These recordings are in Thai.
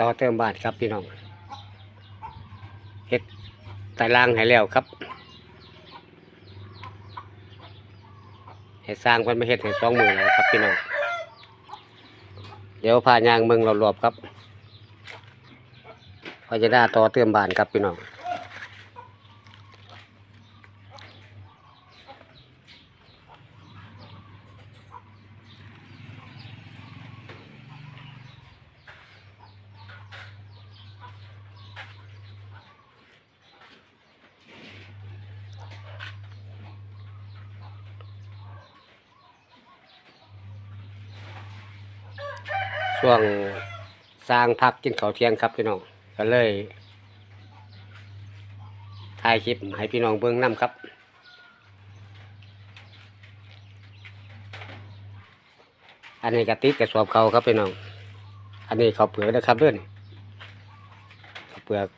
ต่อเติมบ้านครับพี่น้องเฮ็ดไต้ล่างให้แล้วครับให้สร้างเพิ่นมาเฮ็ดให้สองมือแล้วครับพี่น้องเดี๋ยวพายางเมืองรอบๆครับพอจะได้ต่อเติมบ้านครับพี่น้อง ช่วงสร้างพักกินเขาเที่ยงครับพี่น้องก็เลยถ่ายคลิปให้พี่น้องเบิ่งนํครับอันนี้กระติกกระสอบเขาครับพี่น้อง อันนี้เขาเปลือกนะครับเด้วยข้าเปลือก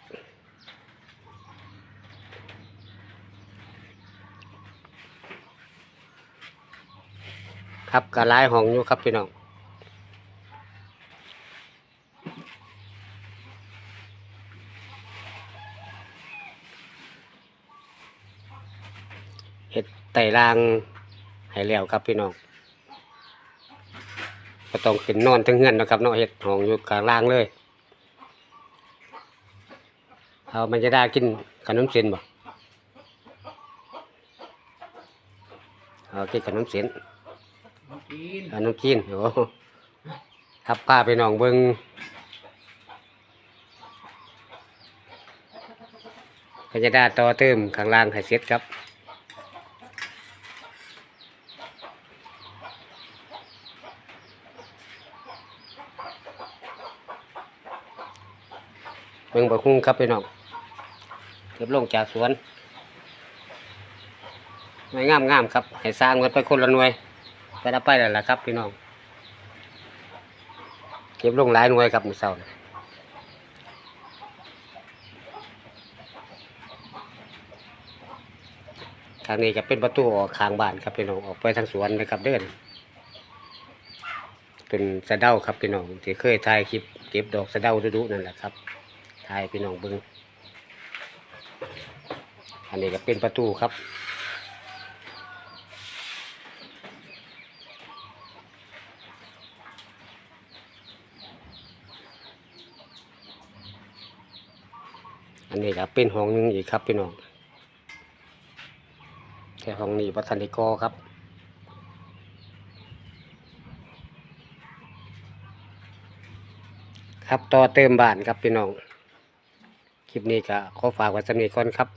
ครับกระลายห้องอยู่ครับพี่น้อง เห็ดไต่รางให้แล้วครับพี่น้องก็ต้องขึ้นนอนทั้งเฮือนนะครับเนาะเห็ดห้องอยู่กลางล่างเลยเอามันจะได้กินขนมเส้นบ่เอากินขนมเส้นกินขนมจีนโอ้ครับป้าไปน้องเบิงก็จะได้ต่อเติมข้างล่างให้เสร็จครับ เบิ่งบักฮุ้งครับพี่น้องเก็บลงจากสวนไม่งามงามๆครับ ให้สร้างมันไปคนละหน่วย ไปรับไปแล้วล่ะครับพี่น้อง เก็บลงหลายหน่วยครับมือเสาร์ทางนี้จะเป็นประตูออกข้างบ้านครับพี่น้อง ออกไปทางสวนนะครับเดิน เป็นสะเดาครับพี่น้องที่เคยถ่ายคลิปเก็บดอกสะเดาดุๆนั่นแหละครับ ถ่ายพี่น้องเบิ้งอันนี้ก็เป็นประตูครับ อันนี้ก็เป็นห้องหนึงอีกครับพี่น้องแต่ห้องนี้วัฒนิกอครับครับต่อเติมบ้านครับพี่น้อง คลิปนี้ก็ขอฝากไว้สำนีก่อนครับ